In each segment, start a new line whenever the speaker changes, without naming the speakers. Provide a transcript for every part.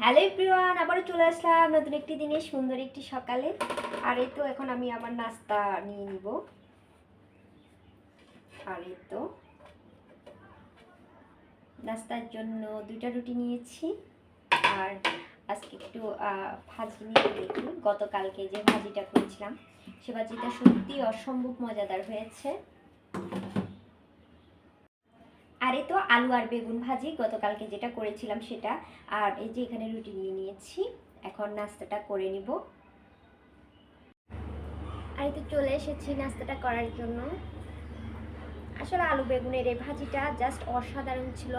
Hello Priyan আবারও চলে আসলাম নতুন একটি দিনে, সুন্দর একটি সকালে। আর এই তো এখন আমি আমার নাস্তা নিয়ে নিব। আর এই তো নাস্তার জন্য দুইটা রুটি নিয়েছি। আর আজকে একটু ভাজি নিয়ে দেখি গতকালকে যে ভাজিটা করেছিলাম, সে ভাজিটা সত্যি অসম্ভব মজাদার হয়েছে। আর এই তো আলু আর বেগুন ভাজি, গতকালকে যেটা করেছিলাম সেটা। আর এই যে এখানে রুটি নিয়ে নিয়েছি, এখন নাস্তাটা করে নিব। আর তো চলে এসেছি নাস্তাটা করার জন্য। আসলে আলু বেগুনের এই ভাজিটা জাস্ট অসাধারণ ছিল।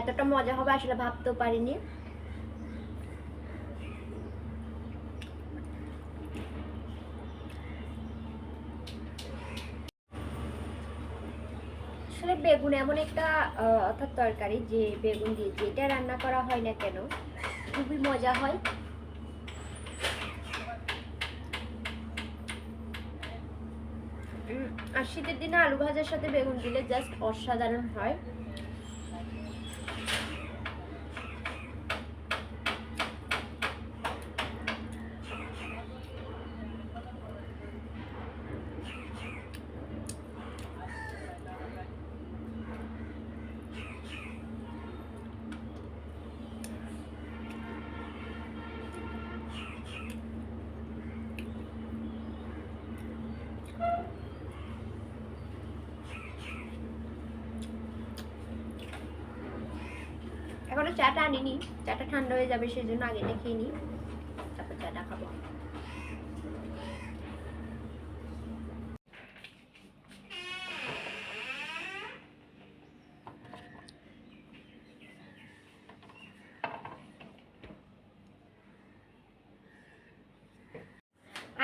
এতটা মজা হবে আসলে ভাবতেও পারিনি আসলে বেগুন এমন একটা অর্থাৎ তরকারি যে বেগুন দিয়ে যেটা রান্না করা হয় না কেন, খুবই মজা হয়। আর শীতের দিনে আলু ভাজার সাথে বেগুন দিলে জাস্ট অসাধারণ হয়। এখনও চাটা আনিনি। চাটা ঠান্ডা হয়ে যাবে সেই জন্য আগে খেয়ে নিই। তারপর চাটা খাব।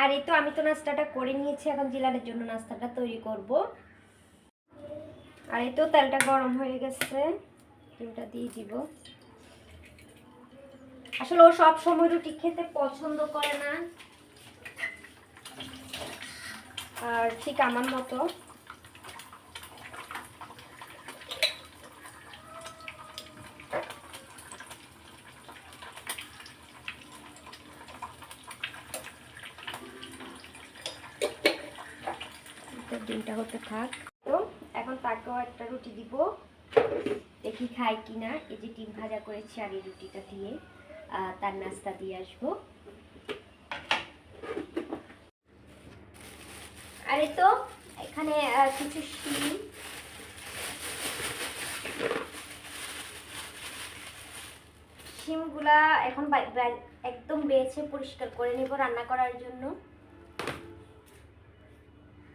আর এই তো আমি তো নাস্তাটা করে নিয়েছি, এখন জিলানের জন্য নাস্তাটা তৈরি করব। আর এই তো তেলটা গরম হয়ে গেছে। ডিমটা দিয়ে দিব। আসলে ও সব সময় রুটি খেতে পছন্দ করে না। আর ঠিক আমার মতো। ডিমটা হতে থাক। তো এখন তাকেও একটা রুটি দিব। দেখি খাই কিনা, এই যে ডিম ভাজা করেছি আর এই রুটিটা দিয়ে তার নাস্তা দিয়ে আসব। আরে তো, এখানে কিছু শিম। শিমগুলা এখন একদম বেছে পরিষ্কার করে নেব রান্না করার জন্য।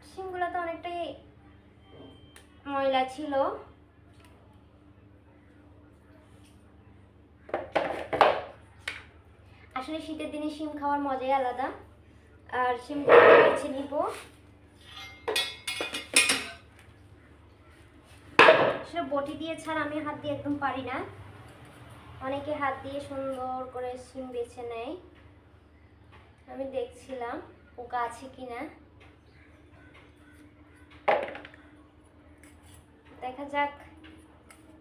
শিমগুলো তো অনেকটাই ময়লা ছিল। আসলে শীতের দিনে শিম খাওয়ার মজাই আলাদা। আর শিমগুলো বেছে নিব। আসলে বটি দিয়ে ছাড়া আমি হাত দিয়ে একদম পারি না। অনেকে হাত দিয়ে সুন্দর করে শিম বেছে নেয়। আমি দেখছিলাম পোকা আছে কিনা। দেখা যাক।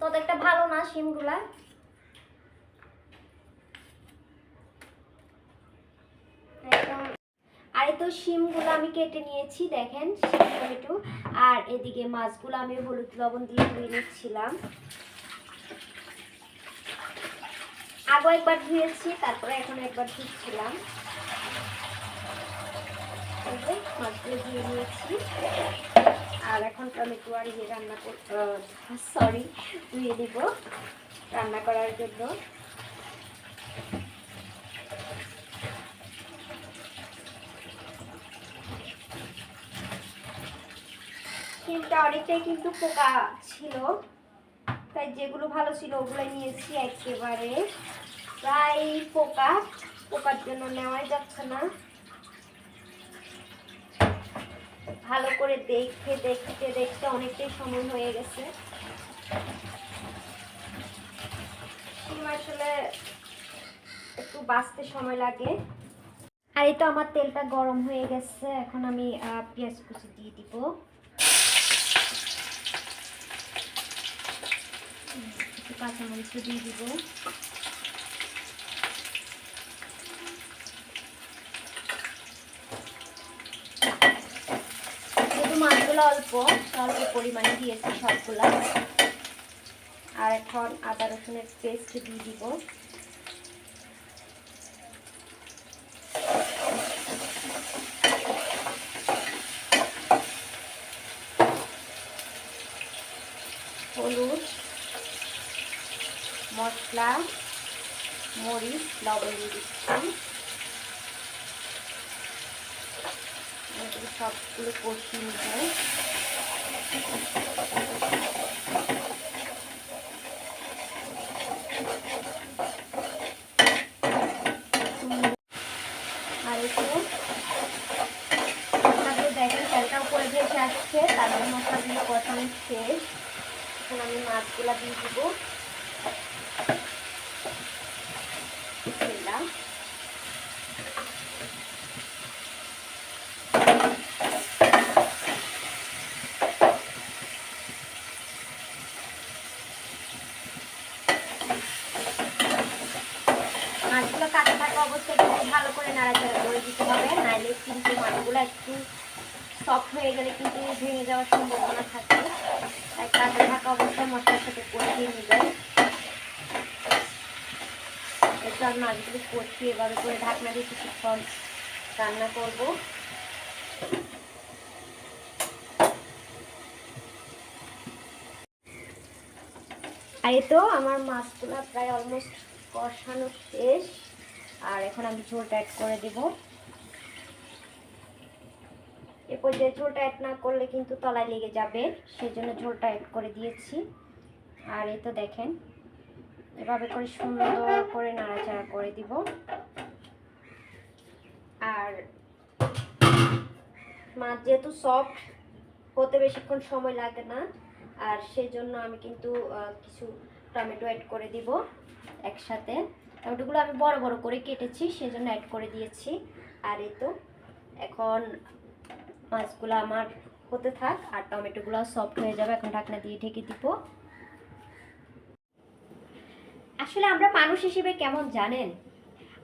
তত একটা ভালো না শিমগুলা একদম আর এই তো শিমগুলো আমি কেটে নিয়েছি, দেখেন শিম টমেটো আর এদিকে মাছগুলো আমি হলুদ লবণ দিয়ে ধুয়ে নিচ্ছিলাম। আগে একবার ধুয়েছি, তারপরে এখন একবার ধুচ্ছিলাম। মাছগুলো ধুয়ে নিয়েছি। আর এখন টমেটো আর ইয়ে রান্না সরি ধুয়ে দিব রান্না করার জন্য। সিমটা অনেকটাই কিন্তু পোকা ছিল। তাই যেগুলো ভালো ছিল ওগুলো নিয়েছি একেবারে। প্রায় পোকা, পোকার জন্য নেওয়াই যাচ্ছে না। ভালো করে দেখতে দেখতে দেখতে অনেকটাই সময় হয়ে গেছে। আসলে একটু বাঁচতে সময় লাগে। আর এই তো আমার তেলটা গরম হয়ে গেছে। এখন আমি পেঁয়াজ কুচি দিয়ে দিব। কাঁচামরিচ দিয়ে দিব। যেহেতু মাছগুলো অল্প অল্প পরিমাণে দিয়েছি সবগুলা। আর এখন আদা রসুনের পেস্ট দিয়ে দিব হলুদ মশলা মরিচ, লবণ দিয়ে দিচ্ছি। সবগুলো কষিয়ে নিতে আর একটু দেখেন, তেলটা উপরে শেষ। এখন আমি মাছগুলা দিয়ে দিব। কাটা থাকা অবস্থায় কিন্তু ভালো করে নাড়াচাড়া করে দিতে হবে। নাইলে কিন্তু মাছগুলো একটু সফট হয়ে গেলে কিন্তু ভেঙে যাওয়ার সম্ভাবনা থাকে। তাই কাটা থাকা অবস্থায় মশলার সাথে কষিয়ে নেবেন। এরপর মাছগুলো কষিয়ে এভাবে করে ঢাকনা দিয়ে কিছুক্ষণ রান্না করব। আর তো আমার মাছগুলো প্রায় অলমোস্ট কষানো শেষ। আর এখন আমি ঝোলটা অ্যাড করে দেব। এ পর্যায়ে ঝোলটা অ্যাড না করলে কিন্তু তলায় লেগে যাবে সেই জন্য ঝোলটা অ্যাড করে দিয়েছি। আর এই তো দেখেন, এভাবে করে সুন্দর করে নাড়াচাড়া করে দিব। আর মাছ যেহেতু সফট হতে বেশিক্ষণ সময় লাগে না, আর সেজন্য আমি কিন্তু কিছু টমেটো অ্যাড করে দিব একসাথে। টমেটোগুলো আমি বড় বড় করে কেটেছি, সেজন্য অ্যাড করে দিয়েছি। আর এই তো, এখন মাছগুলো আমার হতে থাক, আর টমেটোগুলো সফট হয়ে যাবে, এখন ঢাকনা দিয়ে ঢেকে দিব। আসলে আমরা মানুষ হিসেবে কেমন জানেন?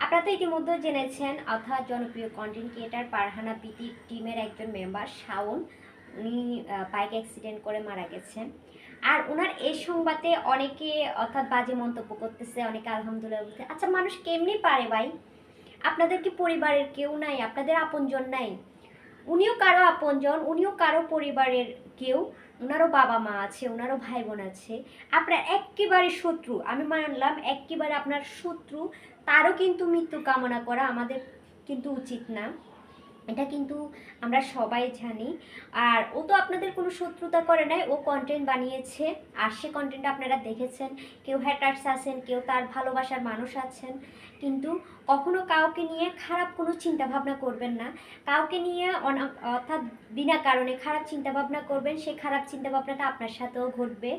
আপনারা তো ইতিমধ্যে জেনেছেন অর্থাৎ জনপ্রিয় কন্টেন্ট ক্রিয়েটার পারহানা প্রীতি টিমের একজন মেম্বার শাওন। উনি বাইক অ্যাক্সিডেন্ট করে মারা গেছেন। আর ওনার এই সংবাদে অনেকে অর্থাৎ বাজে মন্তব্য করতেছে, অনেকে আলহামদুলিল্লাহ বলতে আচ্ছা মানুষ কেমনি পারে ভাই? আপনাদের কি পরিবারের কেউ নাই? আপনাদের আপনজন নাই? উনিও কারও আপনজন, উনিও কারও পরিবারের কেউ ওনারও বাবা মা আছে ওনারও ভাই বোন আছে। আপনার একেবারে শত্রু, আমি মানলাম একেবারে আপনার শত্রু, তারও কিন্তু মৃত্যু কামনা করা আমাদের কিন্তু উচিত না। এটা কিন্তু আমরা সবাই জানি। আর ও তো আপনাদের কোনো শত্রুতা করে নাই, ও কন্টেন্ট বানিয়েছে। আর সে কন্টেন্ট আপনারা দেখেছেন। কেউ হ্যাটার্স আছেন, কেউ তার ভালোবাসার মানুষ আছেন। কিন্তু কখনো কাউকে নিয়ে খারাপ কোনো চিন্তা ভাবনা করবেন না। কাউকে নিয়ে অর্থাৎ বিনা কারণে খারাপ চিন্তা ভাবনা করবেন, সেই খারাপ চিন্তা ভাবনাটা আপনার সাথেও ঘটবে।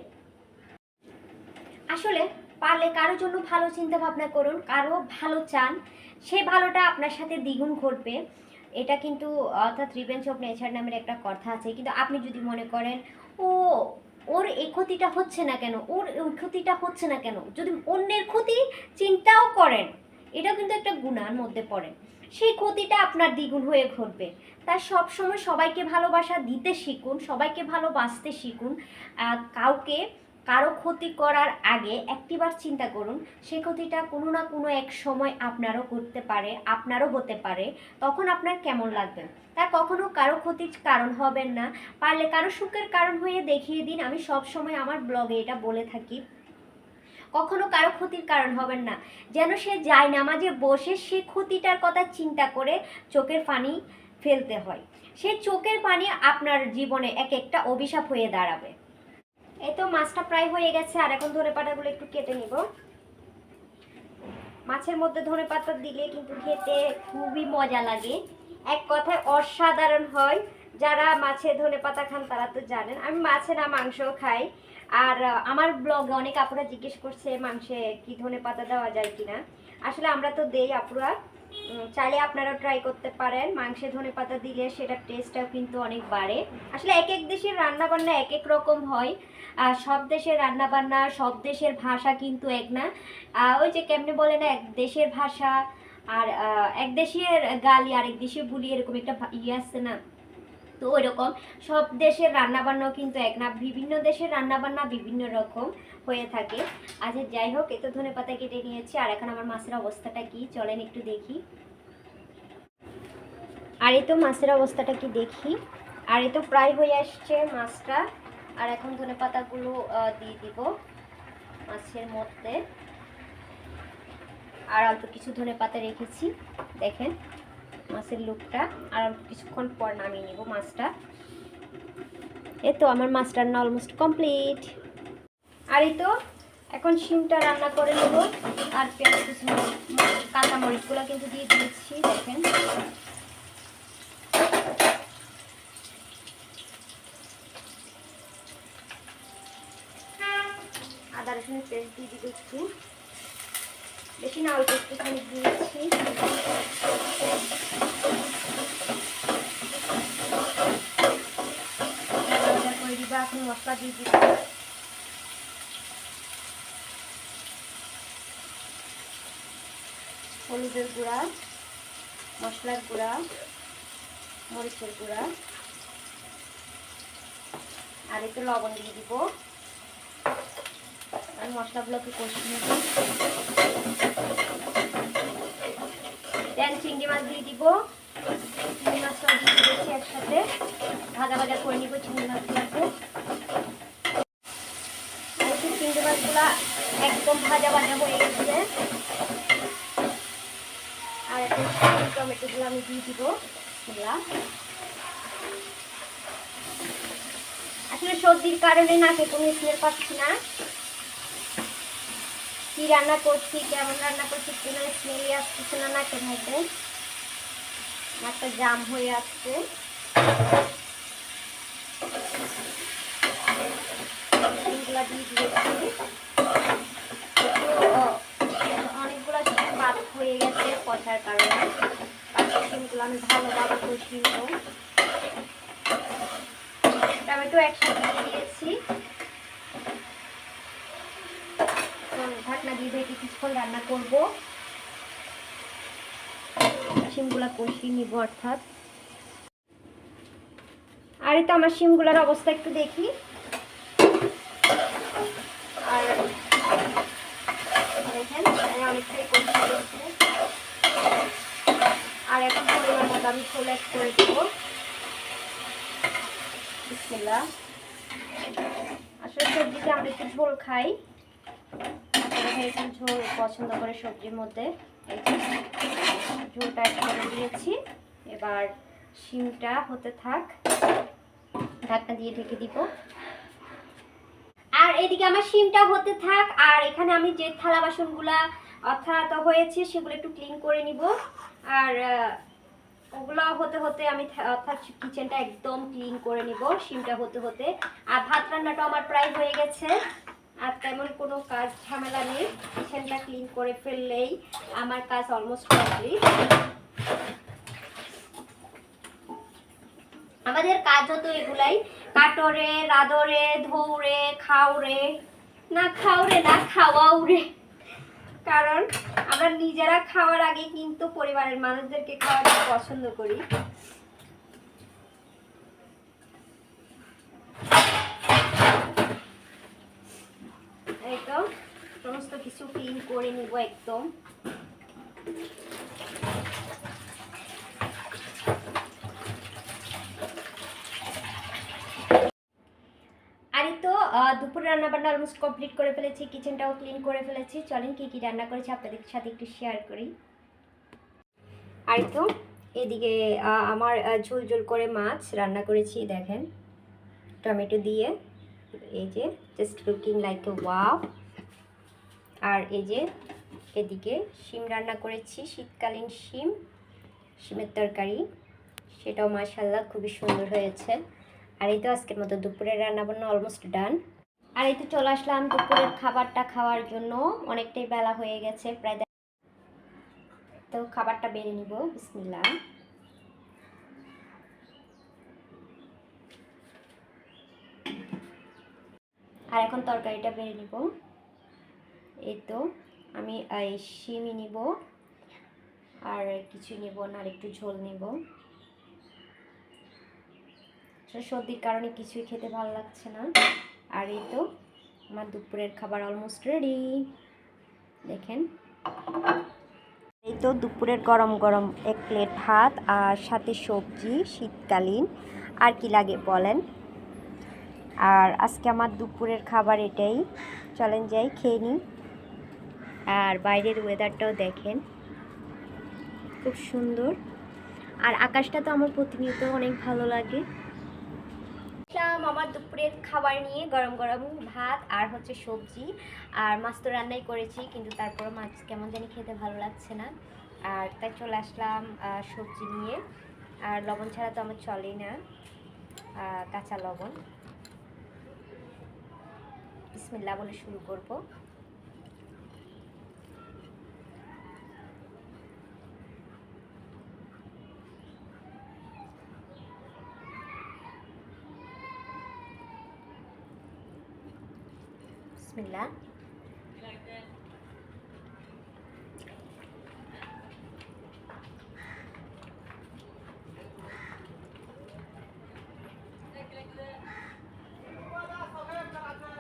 আসলে পারলে কারোর জন্য ভালো চিন্তা ভাবনা করুন, কারও ভালো চান, সে ভালোটা আপনার সাথে দ্বিগুণ ঘটবে। এটা কিন্তু, অর্থাৎ রিভেঞ্জ অফ নেচার নামের একটা কথা আছে। কিন্তু আপনি যদি মনে করেন, ও, ওর এই ক্ষতিটা হচ্ছে না কেন? ওর ওই ক্ষতিটা হচ্ছে না কেন? যদি অন্যের ক্ষতি চিন্তাও করেন এটা কিন্তু একটা গুণার মধ্যে পড়ে। সেই ক্ষতিটা আপনার দ্বিগুণ হয়ে ঘটবে। তাই সবসময় সবাইকে ভালোবাসা দিতে শিখুন, সবাইকে ভালোবাসতে শিখুন। কাউকে কারও ক্ষতি করার আগে একটিবার চিন্তা করুন, সে ক্ষতিটা কোনো না কোনো এক সময় আপনারও করতে পারে, আপনারও হতে পারে। তখন আপনার কেমন লাগবে? তা কখনো কারও ক্ষতির কারণ হবেন না। পারলে কারও সুখের কারণ হয়ে দেখিয়ে দিন। আমি সব সময় আমার ব্লগে এটা বলে থাকি। কখনো কারও ক্ষতির কারণ হবেন না। যেন সে যায় নামাজে বসে সে ক্ষতিটার কথা চিন্তা করে চোখের পানি ফেলতে হয়। সে চোখের পানি আপনার জীবনে এক একটা অভিশাপ হয়ে দাঁড়াবে। এই তো মাছটা প্রায় হয়ে গেছে, আর এখন ধনে পাতাগুলো একটু কেটে নিব। মাছের মধ্যে ধনে পাতা দিলে কিন্তু খেতে খুবই মজা লাগে। এক কথায় অসাধারণ হয়। যারা মাছে ধনে পাতা খান তারা তো জানেন, আমি মাছে না মাংস খাই। আর আমার ব্লগে অনেক আপুরা জিজ্ঞেস করছে মাংসে কি ধনে পাতা দেওয়া যায় কিনা। আসলে আমরা তো দেই আপুরা। চাইলে আপনারা ট্রাই করতে পারেন। মাংসে ধনে পাতা দিলে সেটা টেস্টটাও কিন্তু অনেক বাড়ে। আসলে এক এক দেশের রান্নাবান্না এক এক রকম হয়। আর সব দেশের রান্নাবান্না, সব দেশের ভাষা কিন্তু এক না। ওই যে কেমনে বলে না, এক দেশের ভাষা আর এক দেশের গালি আর এক দেশের বুলি এরকম একটা ইয়ে আছে না। তো ওই রকম সব দেশের রান্নাবান্নাও কিন্তু এক না, বিভিন্ন দেশের রান্নাবান্না বিভিন্ন রকম হয়ে থাকে। আচ্ছা যাই হোক, এত ধনে পাতা কেটে নিয়েছি, আর এখন আমার মাছের অবস্থাটা কি? চলেন একটু দেখি। আর এই তো মাছের অবস্থাটা কি দেখি? আর এই তো প্রায় হয়ে আসছে মাছটা। আর এখন ধনে পাতাগুলো দিয়ে দিব মাছের মধ্যে। আর অল্প কিছু ধনে পাতা রেখেছি, দেখেন। মাছের লুকটা, আর কিছুক্ষণ পর নামিয়ে নিব মাছটা। এই তো আমার মাছ রান্না অলমোস্ট কমপ্লিট আর এই তো এখন শিমটা রান্না করে নেব, আর পেঁয়াজ কিছু কাঁচা মরিচগুলো কিন্তু দিয়ে দিয়েছি, দেখেন। আদা, রসুনের পেস্ট দিয়ে দিব একটু। বেশি না, অল্প একটুখানি দিয়েছি। করে দিব, এখন মশলা দিয়ে দিব। হলুদের গুঁড়া, মশলার গুঁড়া, মরিচের গুঁড়া। আর একটু লবণ দিয়ে দিব। আর মশলাগুলোকে কষিয়ে নেব চিংড়ি মাছ দিয়ে দিব। চিংড়ি মাছটাও দিয়ে দিয়েছি একসাথে। ভাজা ভাজা করে নিব চিংড়ি মাছগুলোকে। চিংড়ি মাছগুলো একদম ভাজা ভাজা হয়ে গেছে। আর এখন টমেটোগুলো আমি দিয়ে দিব এগুলা। আসলে সর্দির কারণে নাকে কোনো স্মেল পাচ্ছি না। কি রান্না করছি, কেমন রান্না করছি কোনো স্মেলই আসতেছে না নাকের মধ্যে নাকটা জাম হয়ে আসছে। দিয়েছি। বাদ হয়ে গেছে কারণে। আমি ভালোভাবে টমেটো একসাথে দিয়ে দিয়েছি এখন ঢাকনা দিয়ে কিছুক্ষণ রান্না করব। শিমগুলা কষিয়ে নিব অর্থাৎ। আর তো আমার শিমগুলার অবস্থা একটু দেখি। আর দেখেন আর এখন পরিমাণ মতো আমি এক করে দেবো। আসলে সবজিতে আমরা একটু ঝোল খাই। ঝোল পছন্দ করে সবজির মধ্যে ঝোলটা এক করে দিয়েছি। এবার শিমটা হতে থাক, ঢাকনা দিয়ে ঢেকে দিব। আর এদিকে আমার শিমটা হতে থাক, আর এখানে আমি যে থালা বাসনগুলা অর্থাৎ হয়েছে সেগুলো একটু ক্লিন করে নিব। আর ওগুলো হতে হতে আমি অর্থাৎ কিচেনটা একদম ক্লিন করে নিব, শিমটা হতে হতে। আর ভাত রান্নাটা আমার প্রায় হয়ে গেছে। আর তেমন কোনো কাজ ঝামেলা নেই। কিচেনটা ক্লিন করে ফেললেই আমার কাজ অলমোস্ট কমপ্লিট আমাদের কাজ হতো এগুলাই। কাটরে রাদরে ধৌরে, খাওরে। না খাওরে না খাওয়াউরে কারণ আমরা নিজেরা খাওয়ার আগে কিন্তু পরিবারের মানুষদেরকে খাওয়াতে পছন্দ করি এই তো সমস্ত কিছু ক্লিন করে নিব একদম। আর তো দুপুর রান্না বান্না অলমোস্ট কমপ্লিট করে ফেলেছি কিচেনটাও ক্লিন করে ফেলেছি। চলেন কি কি রান্না করেছি আপনাদের সাথে একটু শেয়ার করি। আর তো, এদিকে আমার ঝোল ঝোল করে মাছ রান্না করেছি, দেখেন। টমেটো দিয়ে, এই যে just looking like a wow আর এই যে এদিকে শিম রান্না করেছি, শীতকালীন শিম, শিমের তরকারি। সেটাও মাশাল্লাহ খুবই সুন্দর হয়েছে। আর এই তো আজকের মতো দুপুরের রান্নাবান্না অলমোস্ট ডান আর এই তো চলে আসলাম দুপুরের খাবারটা খাওয়ার জন্য। অনেকটাই বেলা হয়ে গেছে, প্রায় তো খাবারটা বেড়ে নিব বিসমিল্লা আর এখন তরকারিটা বেড়ে নিব। এই তো, আমি এই শিমি নিব, আর কিছু নিব না, আর একটু ঝোল নিব। আসলে সর্দির কারণে কিছুই খেতে ভালো লাগছে না। আর এই তো, আমার দুপুরের খাবার অলমোস্ট রেডি দেখেন। এই তো, দুপুরের গরম গরম এক প্লেট ভাত আর সাথে সবজি শীতকালীন। আর কি লাগে বলেন? আর আজকে আমার দুপুরের খাবার এটাই। চলেন যাই, খেয়ে নিই। আর বাইরের ওয়েদারটাও দেখেন। খুব সুন্দর। আর আকাশটা তো আমার প্রতিনিয়ত অনেক ভালো লাগে। আসলাম আমার দুপুরের খাবার নিয়ে, গরম গরম ভাত আর হচ্ছে সবজি। আর মাছ তো রান্নাই করেছি, কিন্তু তারপর মাছ কেমন জানি খেতে ভালো লাগছে না। আর তাই চলে আসলাম সবজি নিয়ে। আর লবণ ছাড়া তো আমার চলেই না। কাঁচা লবণ। বিসমিল্লা বলে শুরু করব। বিসমিল্লা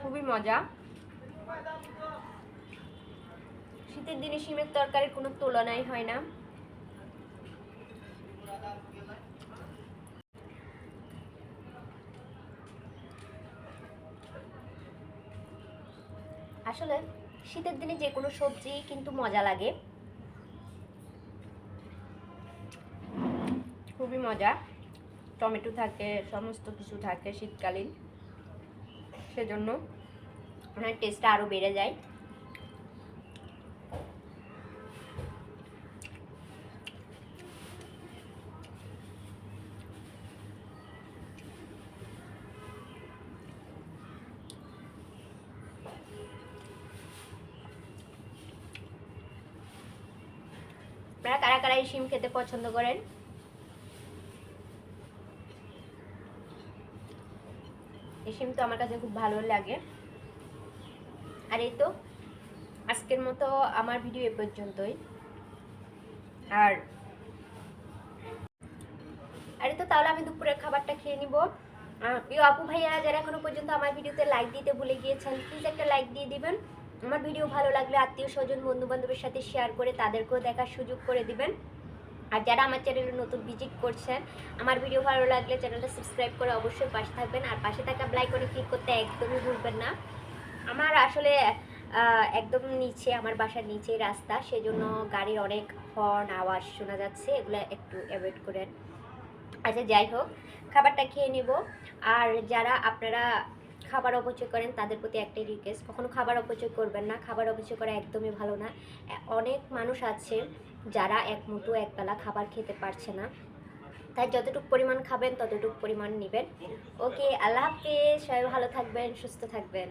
খুবই মজা। শীতের দিনে শিমের তরকারির কোনো তুলনাই হয় না। আসলে শীতের দিনে যে কোনো সবজি কিন্তু মজা লাগে। খুবই মজা। টমেটো থাকে, সমস্ত কিছু থাকে শীতকালীন। সেজন্য ওনার টেস্টটা আরও বেড়ে যায়। কারা শিম খেতে পছন্দ করেন? এই শিম তো আমার কাছে খুব ভালো লাগে। আর এই তো, আজকের মতো আমার ভিডিও এ পর্যন্তই। আর, আরে তো তাহলে আমি দুপুরের খাবারটা খেয়ে নিব। প্রিয় আপু ভাইয়ারা, যারা এখনও পর্যন্ত আমার ভিডিওতে লাইক দিতে ভুলে গিয়েছেন প্লিজ একটা লাইক দিয়ে দিবেন। আমার ভিডিও ভালো লাগলে আত্মীয় স্বজন বন্ধু বান্ধবের সাথে শেয়ার করে তাদেরকেও দেখার সুযোগ করে দিবেন। আর যারা আমার চ্যানেলে নতুন ভিজিট করছেন, আমার ভিডিও ভালো লাগলে চ্যানেলটা সাবস্ক্রাইব করে অবশ্যই পাশে থাকবেন। আর পাশে থাকা ব্লাইক করে ক্লিক করতে একদমই ভুলবেন না। আমার আসলে একদম নিচে, আমার বাসার নিচে রাস্তা, সেজন্য গাড়ির অনেক হর্ন আওয়াজ শোনা যাচ্ছে, এগুলো একটু অ্যাভয়েড করেন। আচ্ছা যাই হোক, খাবারটা খেয়ে নেব। আর যারা আপনারা খাবার অপচয় করেন, তাদের প্রতি একটাই রিকোয়েস্ট কখনো খাবার অপচয় করবেন না, খাবার অপচয় করা একদমই ভালো না। অনেক মানুষ আছে যারা এক মুঠো একবেলা খাবার খেতে পারছে না। তাই যতটুকু পরিমাণ খাবেন, ততটুকু পরিমাণ নেবেন। ওকে, আল্লাহ হাফিজ, সবাই ভালো থাকবেন, সুস্থ থাকবেন।